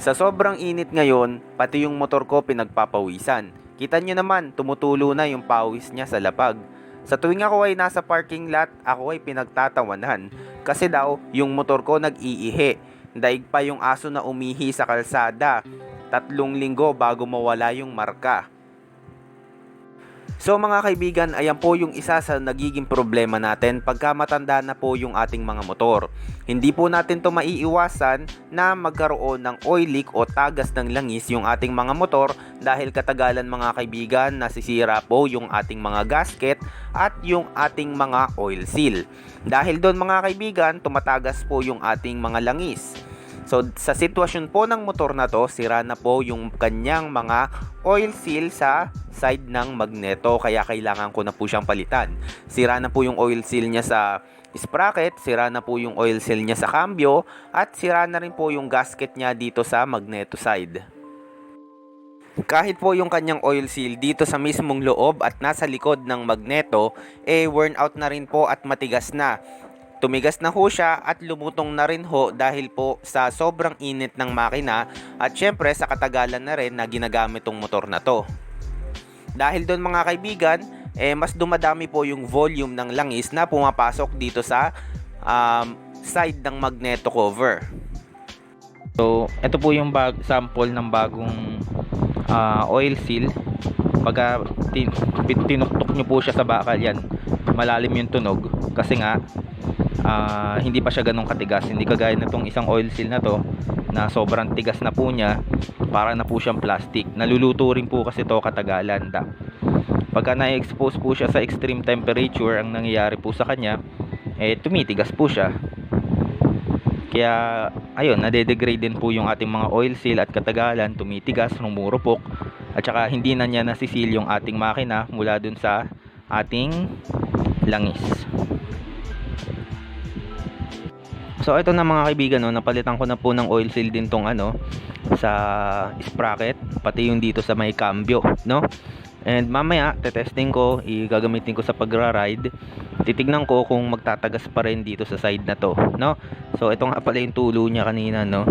Sa sobrang init ngayon, pati yung motor ko pinagpapawisan. Kita nyo naman, tumutulo na yung pawis niya sa lapag. Sa tuwing ako ay nasa parking lot, ako ay pinagtatawanan. Kasi daw, yung motor ko nag-iihi. Daig pa yung aso na umihi sa kalsada. Tatlong linggo bago mawala yung marka. So mga kaibigan, ayan po yung isa sa nagiging problema natin pagka matanda na po yung ating mga motor. Hindi po natin to maiiwasan na magkaroon ng oil leak o tagas ng langis yung ating mga motor dahil katagalan mga kaibigan nasisira po yung ating mga gasket at yung ating mga oil seal. Dahil doon mga kaibigan, tumatagas po yung ating mga langis. So sa sitwasyon po ng motor na to, sira na po yung kanyang mga oil seal sa side ng magneto kaya kailangan ko na po siyang palitan. Sira na po yung oil seal niya sa sprocket, sira na po yung oil seal niya sa cambio at sira na rin po yung gasket niya dito sa magneto side. Kahit po yung kanyang oil seal dito sa mismong loob at nasa likod ng magneto, eh worn out na rin po at matigas na. Tumigas na ho siya at lumutong na rin ho dahil po sa sobrang init ng makina at syempre sa katagalan na rin na ginagamit tong motor na to. Dahil doon mga kaibigan, eh, mas dumadami po yung volume ng langis na pumapasok dito sa um, side ng magneto cover. So, ito po yung bag, sample ng bagong ah, oil seal. Pagka tin, tinuktok nyo po siya sa bakal yan, malalim yung tunog. Kasi nga, ah, hindi pa siya ganun katigas. Hindi kagaya na tong isang oil seal na to na sobrang tigas na po niya para na po siyang plastic. Naluluto rin po kasi to katagalan. Da. Pagka na-expose po siya sa extreme temperature, ang nangyayari po sa kanya, eh tumitigas po siya. Kaya ayun, nade-degrade din po yung ating mga oil seal at katagalan, tumitigas, rumurupok at saka hindi na niya nasisil yung ating makina mula dun sa ating langis. So ito na mga kaibigan, no, napalitan ko na po ng oil seal din tong ano sa sprocket, pati yung dito sa may cambio, no? And mamaya, tetesting ko, igagamitin ko sa pagra-ride. Titignan ko kung magtatagas pa rin dito sa side na to, no? So ito nga pala yung tulo niya kanina, no?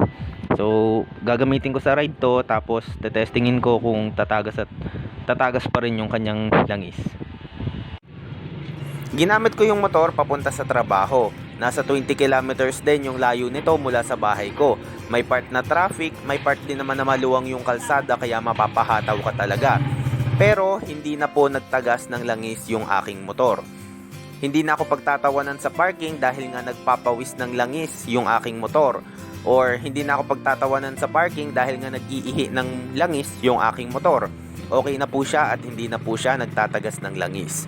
So gagamitin ko sa ride to, tapos tetestingin ko kung tatagas at tatagas pa rin yung kanyang langis. Ginamit ko yung motor papunta sa trabaho. Nasa 20 kilometers din yung layo nito mula sa bahay ko. May part na traffic, may part din naman na maluwang yung kalsada kaya mapapahataw ka talaga. Pero hindi na po nagtagas ng langis yung aking motor. Hindi na ako pagtatawanan sa parking dahil nga nagpapawis ng langis yung aking motor. Or hindi na ako pagtatawanan sa parking dahil nga nag-iihi ng langis yung aking motor. Okay na po siya at hindi na po siya nagtatagas ng langis.